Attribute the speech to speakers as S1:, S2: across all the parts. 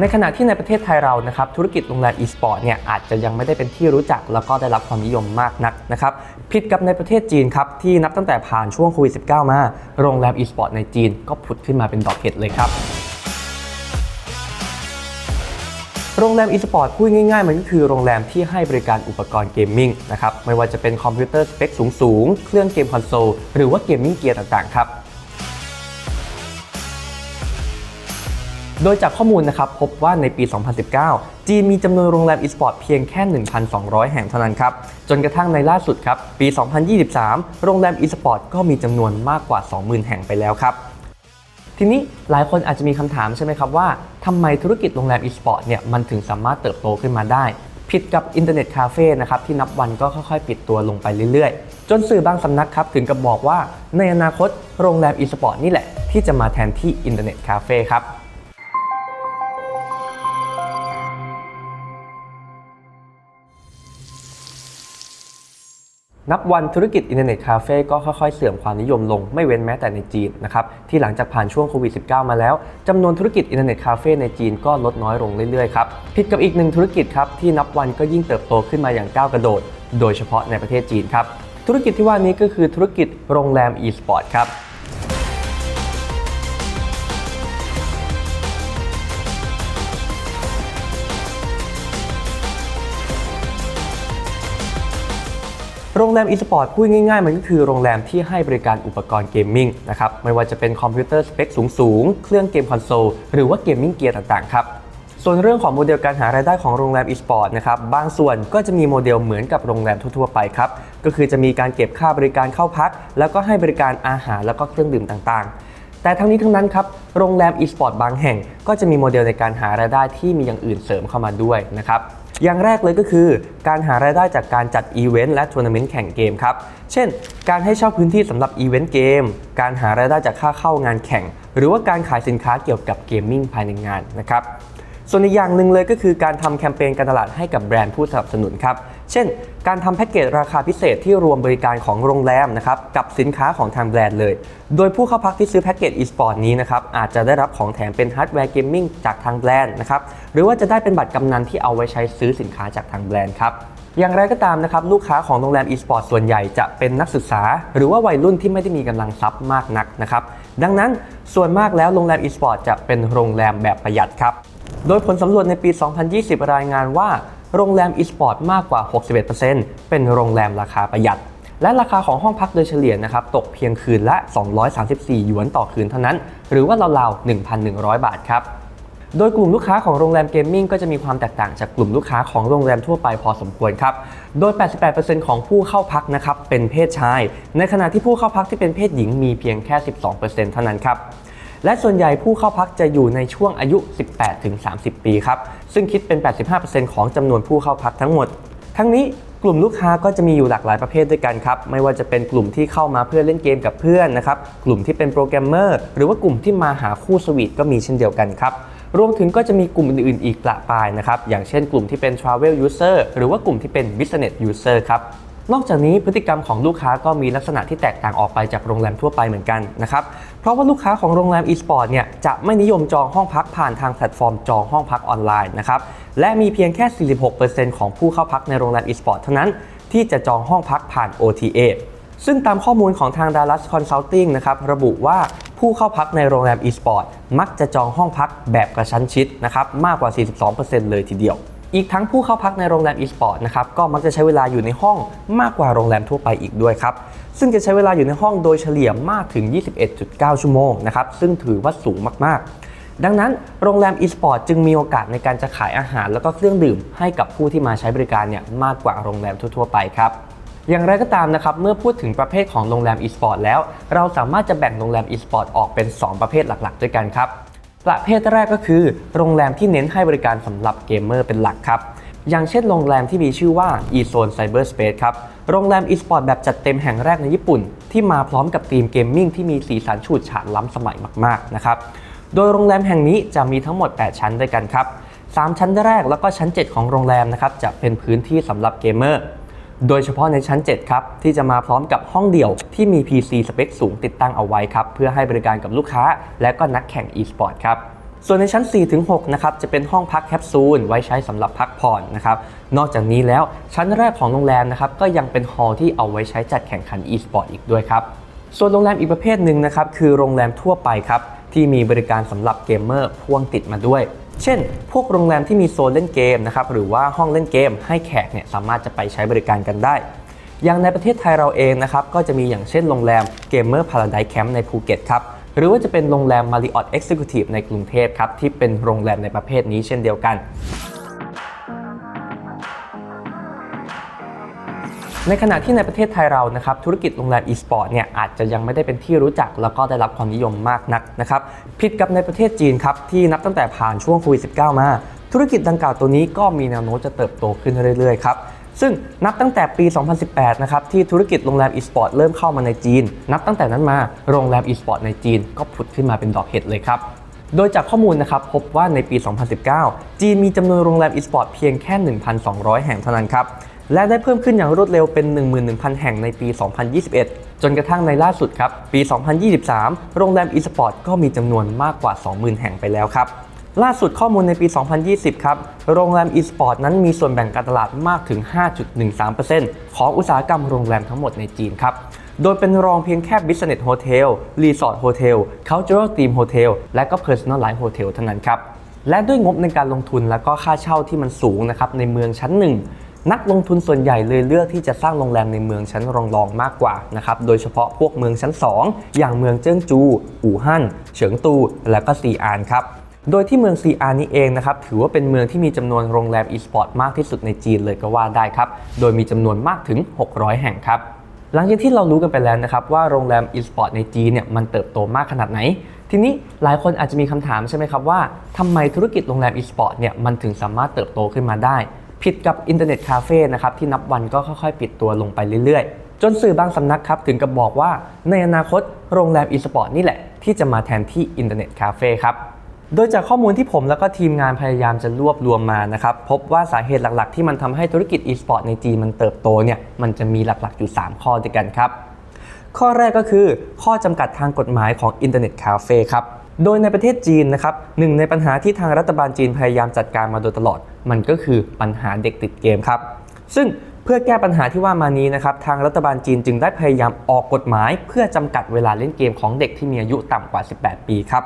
S1: ในขณะที่ในประเทศไทยเรานะครับธุรกิจโรงแรม e-sport เนี่ยอาจจะยังไม่ได้เป็นที่รู้จักแล้วก็ได้รับความนิยมมากนักนะครับผิดกับในประเทศจีนครับที่นับตั้งแต่ผ่านช่วงโควิด -19 มาโรงแรม e-sport ในจีนก็ผุดขึ้นมาเป็นดอกเห็ดเลยครับโรงแรม e-sport พูดง่ายๆ มันก็คือโรงแรมที่ให้บริการอุปกรณ์เกมมิ่งนะครับไม่ว่าจะเป็นคอมพิวเตอร์สเปคสูงๆ เครื่องเกมคอนโซล หรือว่าเกมมิ่งเกียร์ต่างๆครับ โดยจากข้อมูลนะครับพบว่าในปี 2019 จีนมีจำนวนโรงแรม e-sport เพียงแค่ 1,200 แห่งเท่านั้นครับ จนกระทั่งในล่าสุดครับปี 2023 โรงแรม e-sport ก็มีจำนวนมากกว่า 20,000 แห่งไปแล้วครับทีนี้หลายคนอาจจะมีคำถามใช่ไหมครับว่าทำไมธุรกิจโรงแรม e-sport เนี่ยมันถึงสามารถเติบโตขึ้นมาได้ ผิดกับอินเทอร์เน็ตคาเฟ่นะครับที่นับวันก็ค่อยๆ ปิดตัวลงไปเรื่อยๆ จนสื่อบางสำนักครับถึงกับบอกว่าในอนาคตโรงแรม e-sport นี่แหละที่จะมาแทนที่อินเทอร์เน็ตคาเฟ่ครับ นับวันธุรกิจอินเทอร์เน็ตคาเฟ่ก็ค่อยๆ เสื่อมความนิยมลงไม่เว้นแม้แต่ในจีนนะครับที่หลังจากผ่านช่วงโควิด -19 มาแล้วจำนวนธุรกิจอินเทอร์เน็ตคาเฟ่ในจีนก็ลดน้อยลงเรื่อยๆครับผิดกับอีกหนึ่งธุรกิจครับที่นับวันก็ยิ่งเติบโตขึ้นมาอย่างก้าวกระโดด โดยเฉพาะในประเทศจีนครับธุรกิจที่ว่านี้ก็คือธุรกิจโรงแรมอีสปอร์ตครับ โรงแรม e-sport พูดง่ายๆ มันก็คือโรงแรมที่ให้บริการอุปกรณ์เกมมิ่งนะครับไม่ว่าจะเป็นคอมพิวเตอร์สเปคสูงๆ เครื่องเกมคอนโซล หรือว่าเกมมิ่งเกียร์ต่างๆ ครับส่วนเรื่องของโมเดลการหารายได้ของโรงแรม e-sport นะครับบางส่วนก็จะมีโมเดลเหมือนกับโรงแรมทั่วๆไปครับก็คือจะมีการเก็บค่าบริการเข้าพัก แล้วก็ให้บริการอาหารแล้วก็เครื่องดื่มต่างๆ แต่ทั้งนี้ทั้งนั้นครับโรงแรม e-sport บางแห่ง ก็จะมีโมเดลในการหารายได้ที่มีอย่างอื่นเสริมเข้ามาด้วยนะครับ อย่างแรกเลยก็คือการหารายได้จากการจัดอีเวนต์และทัวร์นาเมนต์แข่งเกมครับ เช่น การให้เช่าพื้นที่สำหรับอีเวนต์เกม การหารายได้จากค่าเข้างานแข่ง หรือว่าการขายสินค้าเกี่ยวกับเกมมิ่งภายในงานนะครับ ส่วนอีกอย่างหนึ่งเลยก็คือการทำแคมเปญการตลาดให้กับแบรนด์ผู้สนับสนุนครับ เช่น การทำแพ็กเกจราคาพิเศษที่รวมบริการของโรงแรมนะครับกับสินค้าของทางแบรนด์เลย โดยผู้เข้าพักที่ซื้อแพ็กเกจ e-sport นี้นะครับอาจจะได้รับของแถมเป็นฮาร์ดแวร์เกมมิ่งจากทางแบรนด์นะครับหรือว่าจะได้เป็นบัตรกำนันที่เอาไว้ใช้ซื้อสินค้าจากทางแบรนด์ครับอย่างไรก็ตามนะครับลูกค้าของโรงแรม e-sport ส่วนใหญ่จะเป็นนักศึกษา หรือว่าวัยรุ่นที่ไม่ได้มีกำลังทรัพย์มากนักนะครับดังนั้นส่วนมากแล้วโรงแรม e-sport จะเป็นโรงแรมแบบประหยัดครับ โดยผลสำรวจในปี 2020 รายงานว่า โรงแรม e-sport มากกว่า 61%เป็นโรงแรมราคาประหยัด และราคาของห้องพักโดยเฉลี่ยนะครับตกเพียงคืนละ 234 หยวนต่อคืนเท่านั้น หรือว่าราวๆ 1,100 บาทครับโดยกลุ่มลูกค้าของโรงแรมเกมมิ่งก็จะมีความแตกต่างจากกลุ่มลูกค้าของโรงแรมทั่วไปพอสมควรครับ โดย 88%ของผู้เข้าพักนะครับเป็นเพศชาย ในขณะที่ผู้เข้าพักที่เป็นเพศหญิงมีเพียงแค่ 12%เท่านั้นครับ และส่วนใหญ่ผู้เข้าพักจะอยู่ในช่วงอายุ 18-30 ปีครับ ซึ่งคิดเป็น 85%ของจำนวนผู้เข้าพักทั้งหมด ทั้งนี้กลุ่มลูกค้าก็จะมีอยู่หลากหลายประเภทด้วยกันครับ ไม่ว่าจะเป็นกลุ่มที่เข้ามาเพื่อเล่นเกมกับเพื่อนนะครับ กลุ่มที่เป็นโปรแกรมเมอร์ หรือว่ากลุ่มที่มาหาคู่สวีทก็มีเช่นเดียวกันครับ รวมถึงก็จะมีกลุ่มอื่นๆอีกประปายนะครับ อย่างเช่นกลุ่มที่เป็น Travel User หรือว่ากลุ่มที่เป็น Business User ครับ นอกจากนี้พฤติกรรมของลูกค้าก็มีลักษณะที่แตกต่างออกไปจากโรงแรมทั่วไปเหมือนกันนะครับ เพราะว่าลูกค้าของโรงแรม e-sport เนี่ยจะไม่นิยมจองห้องพักผ่านทางแพลตฟอร์มจองห้องพักออนไลน์นะครับ และมีเพียงแค่ 46%ของผู้เข้าพักในโรงแรม e-sport เท่านั้นที่จะจองห้องพักผ่าน OTA ซึ่งตามข้อมูลของทาง Dallas Consulting นะครับระบุว่าผู้เข้าพักในโรงแรม e-sport มักจะจองห้องพักแบบกระชั้นชิดนะครับมากกว่า 42%เลยทีเดียว อีกทั้งผู้เข้าพักในโรงแรม e-sport นะครับก็มักจะใช้เวลาอยู่ในห้องมากกว่าโรงแรมทั่วไปอีกด้วยครับซึ่งจะใช้เวลาอยู่ในห้องโดยเฉลี่ยมากถึง 21.9 ชั่วโมงนะครับซึ่งถือว่าสูงมากๆ ดังนั้นโรงแรม e-sport จึงมีโอกาสในการจะขายอาหาร แล้วก็เครื่องดื่มให้กับผู้ที่มาใช้บริการเนี่ยมากกว่าโรงแรมทั่ว ๆ ไปครับอย่างไรก็ตามนะครับ เมื่อพูดถึงประเภทของโรงแรม e-sport แล้ว เราสามารถจะแบ่งโรงแรม e-sport ออกเป็น 2 ประเภทหลักๆ ด้วยกันครับ ประเภทแรกก็คือ โรงแรมที่เน้นให้บริการสำหรับเกมเมอร์เป็นหลักครับ อย่างเช่นโรงแรมที่มีชื่อว่า e-zone cyberspace ครับ โรงแรม e-sport แบบจัดเต็มแห่งแรกในญี่ปุ่น ที่มาพร้อมกับธีมเกมมิ่งที่มีสีสันฉูดฉาดล้ำสมัยมากๆนะครับโดยโรงแรมแห่งนี้จะมีทั้งหมด 8 ชั้นด้วยกันครับ 3 ชั้นแรกแล้วก็ชั้น 7 ของโรงแรมนะครับจะเป็นพื้นที่สำหรับเกมเมอร์ โดยเฉพาะในชั้น 7 ครับ ที่จะมาพร้อมกับห้องเดี่ยวที่มี PC สเปคสูงติดตั้งเอาไว้ครับ เพื่อให้บริการกับลูกค้า และก็นักแข่ง e-sport ครับส่วนในชั้น 4-6 นะครับ จะเป็นห้องพักแคปซูลไว้ใช้สำหรับพักผ่อนนะครับ นอกจากนี้แล้วชั้นแรกของโรงแรมนะครับ ก็ยังเป็นฮอลล์ที่เอาไว้ใช้จัดแข่งขัน e-sport อีกด้วยครับ ส่วนโรงแรมอีกประเภทหนึ่งนะครับ คือโรงแรมทั่วไปครับ ที่มีบริการสำหรับเกมเมอร์พ่วงติดมาด้วย เช่น พวกโรงแรมที่มีโซนเล่นเกมนะครับหรือว่าห้องเล่นเกม ให้แขกเนี่ยสามารถจะไปใช้บริการกันได้ อย่างในประเทศไทยเราเองนะครับก็จะมีอย่างเช่นโรงแรม Gamer Paradise Camp ในภูเก็ตครับหรือว่าจะเป็นโรงแรม Marriott Executive ในกรุงเทพครับที่เป็นโรงแรมในประเภทนี้เช่นเดียวกัน ในขณะที่ในประเทศไทยเรานะครับธุรกิจโรงแรม e-sport เนี่ยอาจจะยังไม่ได้เป็นที่รู้จัก แล้วก็ได้รับความนิยมมากนักนะครับผิดกับในประเทศจีนครับที่นับตั้งแต่ผ่านช่วงโควิด -19 มา ธุรกิจดังกล่าวตัวนี้ก็มีแนวโน้มจะเติบโตขึ้นเรื่อยๆครับซึ่งนับตั้งแต่ปี 2018 นะครับที่ธุรกิจโรงแรม e-sport เริ่มเข้ามาในจีน นับตั้งแต่นั้นมาโรงแรม e-sport ในจีนก็ผุดขึ้นมาเป็นดอกเห็ดเลยครับโดยจากข้อมูลนะครับพบว่าในปี 2019 จีนมีจำนวนโรงแรม e-sport เพียงแค่ 1,200 แห่งเท่านั้นครับ และได้เพิ่มขึ้นอย่างรวดเร็วเป็น 11,000 แห่งในปี 2021 จนกระทั่งในล่าสุดครับ ปี 2023 โรงแรม e-sport ก็มีจำนวนมากกว่า 20,000 แห่งไปแล้วครับ ล่าสุดข้อมูลในปี 2020 ครับ โรงแรม e-sport นั้นมีส่วนแบ่งการตลาดมากถึง 5.13%ของอุตสาหกรรมโรงแรมทั้งหมดในจีนครับ โดยเป็นรองเพียงแค่ Business Hotel Resort Hotel Cultural Theme Hotel และก็ Personal Life Hotel เท่านั้นครับ และด้วยงบในการลงทุนและก็ค่าเช่าที่มันสูงนะครับในเมืองชั้นหนึ่ง นักลงทุนส่วนใหญ่เลยเลือกที่จะสร้างโรงแรมในเมืองชั้นรองๆมากกว่านะครับโดยเฉพาะพวกเมืองชั้น 2 อย่างเมืองเจิ้งจู อู่ฮั่น เฉิงตู และก็ซีอานครับโดยที่เมืองซีอานนี้เองนะครับถือว่าเป็นเมืองที่มีจำนวนโรงแรมอีสปอร์ตมากที่สุดในจีนเลยก็ว่าได้ครับ โดยมีจำนวนมากถึง 600 แห่งครับ หลังจากที่เรารู้กันไปแล้วนะครับว่าโรงแรมอีสปอร์ตในจีนเนี่ยมันเติบโตมากขนาดไหน ทีนี้หลายคนอาจจะมีคำถามใช่ไหมครับว่าทำไมธุรกิจโรงแรมอีสปอร์ตเนี่ยมันถึงสามารถเติบโตขึ้นมาได้ ผิดกับอินเทอร์เน็ตคาเฟ่นะครับที่นับวันก็ค่อยๆ ปิดตัวลงไปเรื่อยๆ จนสื่อบางสำนักครับถึงกับบอกว่าในอนาคตโรงแรมอีสปอร์ตนี่แหละ ที่จะมาแทนที่อินเทอร์เน็ตคาเฟ่ครับโดยจากข้อมูลที่ผมแล้วก็ทีมงานพยายามจะรวบรวมมานะครับพบว่าสาเหตุหลักๆ ที่มันทำให้ธุรกิจ e-sport ในจีนมันเติบโตเนี่ยมันจะมีหลักๆอยู่ 3 ข้อด้วยกันครับ ข้อแรกก็คือข้อจำกัดทางกฎหมายของอินเทอร์เน็ตคาเฟ่ครับ โดยในประเทศจีนนะครับหนึ่งในปัญหาที่ทางรัฐบาลจีนพยายามจัดการมาโดยตลอด มันก็คือปัญหาเด็กติดเกมครับ ซึ่งเพื่อแก้ปัญหาที่ว่ามานี้นะครับทางรัฐบาลจีนจึงได้พยายามออกกฎหมาย เพื่อจำกัดเวลาเล่นเกมของเด็กที่มีอายุต่ำกว่า 18 ปีครับ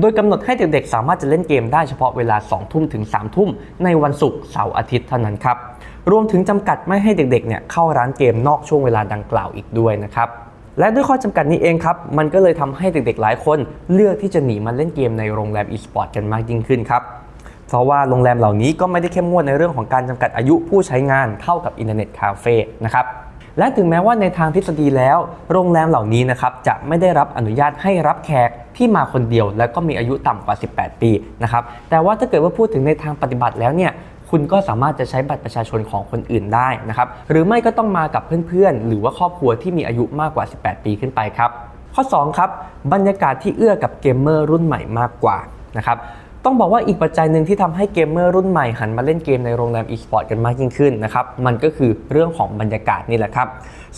S1: โดยกำหนดให้เด็กๆสามารถจะเล่นเกมได้เฉพาะเวลา 2 ทุ่มถึง 3 ทุ่ม ในวันศุกร์เสาร์อาทิตย์เท่านั้นครับรวมถึงจำกัดไม่ให้เด็กๆเนี่ยเข้าร้านเกมนอกช่วงเวลาดังกล่าวอีกด้วยนะครับ และด้วยข้อจำกัดนี้เองครับ มันก็เลยทำให้เด็กๆ หลายคนเลือกที่จะหนีมาเล่นเกมในโรงแรม e-sport กันมากยิ่งขึ้นครับ เพราะว่าโรงแรมเหล่านี้ก็ไม่ได้เข้มงวดในเรื่องของการจำกัดอายุผู้ใช้งานเท่ากับอินเทอร์เน็ตคาเฟ่นะครับ และถึงแม้ว่าในทางทฤษฎีแล้ว โรงแรมเหล่านี้นะครับจะไม่ได้รับอนุญาตให้รับแขกที่มาคนเดียว และก็มีอายุต่ำกว่า 18 ปีนะครับ แต่ว่าถ้าเกิดว่าพูดถึงในทางปฏิบัติแล้วเนี่ย คุณก็สามารถจะใช้บัตรประชาชนของคนอื่นได้นะครับหรือไม่ก็ต้องมากับเพื่อนๆ หรือว่าครอบครัวที่มีอายุมากกว่า 18 ปีขึ้นไปครับ ข้อ 2 ครับ บรรยากาศที่เอื้อกับเกมเมอร์รุ่นใหม่มากกว่านะครับต้องบอกว่าอีกปัจจัยหนึ่งที่ทำให้เกมเมอร์รุ่นใหม่หันมาเล่นเกมในโรงแรม e-sport กันมากยิ่งขึ้นนะครับ มันก็คือเรื่องของบรรยากาศนี่แหละครับ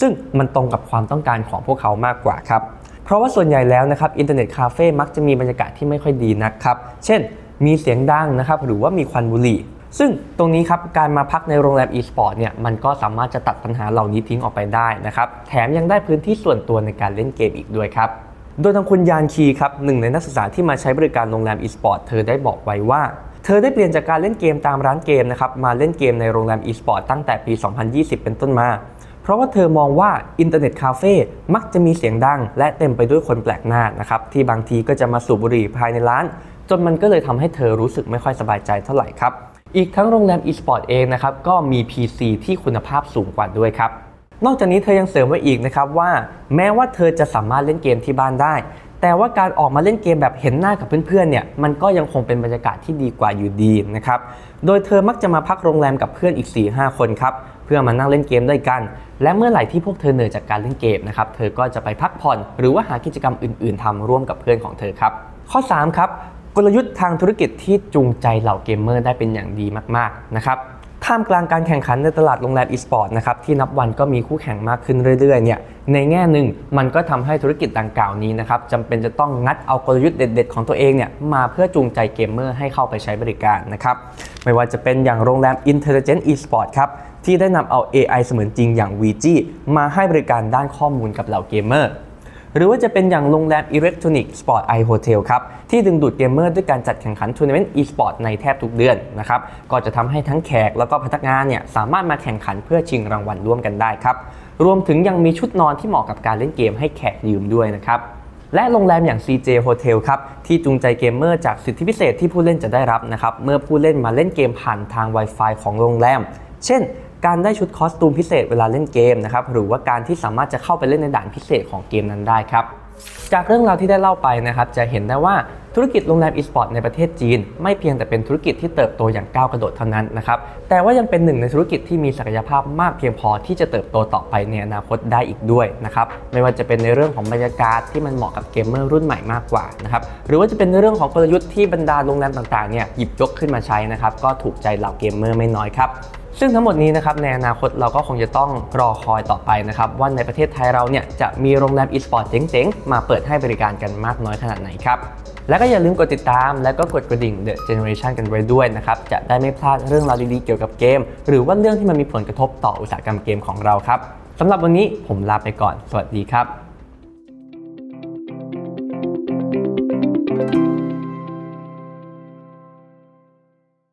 S1: ซึ่งมันตรงกับความต้องการของพวกเขามากกว่าครับ เพราะว่าส่วนใหญ่แล้วนะครับอินเทอร์เน็ตคาเฟ่มักจะมีบรรยากาศที่ไม่ค่อยดีนักครับ เช่น มีเสียงดังนะครับหรือว่ามีควันบุหรี่ ซึ่งตรงนี้ครับการมาพักในโรงแรม e-sport เนี่ยมันก็สามารถจะตัดปัญหาเหล่านี้ทิ้งออกไปได้นะครับแถมยังได้พื้นที่ส่วนตัวในการเล่นเกมอีกด้วยครับโดยทางคุณยานคีครับหนึ่งในนักศึกษาที่มาใช้บริการโรงแรม e-sport เธอได้บอกไว้ว่า เธอได้เปลี่ยนจากการเล่นเกมตามร้านเกมนะครับมาเล่นเกมในโรงแรม e-sport ตั้งแต่ปี 2020 เป็นต้นมา เพราะว่าเธอมองว่าอินเทอร์เน็ตคาเฟ่มักจะมีเสียงดัง และเต็มไปด้วยคนแปลกหน้านะครับที่บางทีก็จะมาสูบบุหรี่ภายในร้าน จนมันก็เลยทำให้เธอรู้สึกไม่ค่อยสบายใจเท่าไหร่ครับ อีกทั้งโรงแรม e-sport เองนะครับก็มี PC ที่คุณภาพสูงกว่าด้วยครับ นอกจากนี้เธอยังเสริมไว้อีกนะครับว่า แม้ว่าเธอจะสามารถเล่นเกมที่บ้านได้ แต่ว่าการออกมาเล่นเกมแบบเห็นหน้ากับเพื่อนๆเนี่ยมันก็ยังคงเป็นบรรยากาศที่ดีกว่าอยู่ดีนะครับโดยเธอมักจะมาพักโรงแรมกับเพื่อนอีก 4-5 คนครับเพื่อมานั่งเล่นเกมด้วยกัน และเมื่อไหร่ที่พวกเธอเหนื่อยจากการเล่นเกมนะครับ เธอก็จะไปพักผ่อน หรือว่าหากิจกรรมอื่น ๆทำร่วมกับเพื่อนของเธอครับ ข้อ 3 ครับ กลยุทธ์ทางธุรกิจที่จูงใจเหล่าเกมเมอร์ได้เป็นอย่างดีมากๆนะครับท่ามกลางการแข่งขันในตลาดโรงแรมอีสปอร์ตนะครับที่นับวันก็มีคู่แข่งมากขึ้นเรื่อยๆเนี่ยในแง่หนึ่งมันก็ทำให้ธุรกิจดังกล่าวนี้นะครับจำเป็นจะต้องงัดเอากลยุทธ์เด็ด ๆ ของตัวเองเนี่ยมาเพื่อจูงใจเกมเมอร์ให้เข้าไปใช้บริการนะครับไม่ว่าจะเป็นอย่างโรงแรม Intelligent Esport ครับที่ได้นำเอา AI เสมือนจริงอย่าง VG มาให้บริการด้านข้อมูลกับเหล่าเกมเมอร์ หรือว่าจะเป็นอย่างโรงแรม Electronic Sport i Hotel ครับ ที่ดึงดูดเกมเมอร์ด้วยการจัดแข่งขันทัวร์นาเมนต์ e-sport ในแทบทุกเดือนนะครับ ก็จะทำให้ทั้งแขกแล้วก็พนักงานเนี่ยสามารถมาแข่งขันเพื่อชิงรางวัลร่วมกันได้ครับ รวมถึงยังมีชุดนอนที่เหมาะกับการเล่นเกมให้แขกยืมด้วยนะครับและโรงแรมอย่าง CJ Hotel ครับ ที่จูงใจเกมเมอร์จากสิทธิพิเศษที่ผู้เล่นจะได้รับนะครับ เมื่อผู้เล่นมาเล่นเกมผ่านทาง Wi-Fi ของโรงแรม เช่น การได้ชุดคอสตูมพิเศษเวลาเล่นเกมนะครับหรือว่าการที่สามารถจะเข้าไปเล่นในด่านพิเศษของเกมนั้นได้ครับจากเรื่องราวที่ได้เล่าไปนะครับจะเห็นได้ว่าธุรกิจโรงแรมอีสปอร์ตในประเทศจีน ไม่เพียงแต่เป็นธุรกิจที่เติบโตอย่างก้าวกระโดดเท่านั้นนะครับแต่ว่ายังเป็นหนึ่งในธุรกิจที่มีศักยภาพมากเพียงพอที่จะเติบโตต่อไปในอนาคตได้อีกด้วยนะครับไม่ว่าจะเป็นในเรื่องของบรรยากาศที่มันเหมาะกับเกมเมอร์รุ่นใหม่มากกว่านะครับหรือว่าจะเป็นในเรื่องของกลยุทธ์ที่บรรดาโรงแรมต่างๆเนี่ยหยิบยกขึ้นมาใช้นะครับก็ถูกใจเหล่าเกมเมอร์ไม่น้อยครับ ซึ่งทั้งหมดนี้นะครับในอนาคตเราก็คงจะต้องรอคอยต่อไปนะครับว่าในประเทศไทยเราเนี่ยจะมีโรงแรมอีสปอร์ตเจ๋งๆ มาเปิดให้บริการกันมากน้อยขนาดไหนครับ และก็อย่าลืมกดติดตาม และก็กดกระดิ่ง The Generation กันไว้ด้วยนะครับ จะได้ไม่พลาดเรื่องราวดีๆเกี่ยวกับเกม หรือว่าเรื่องที่มันมีผลกระทบต่ออุตสาหกรรมเกมของเราครับสำหรับวันนี้ผมลาไปก่อน สวัสดีครับ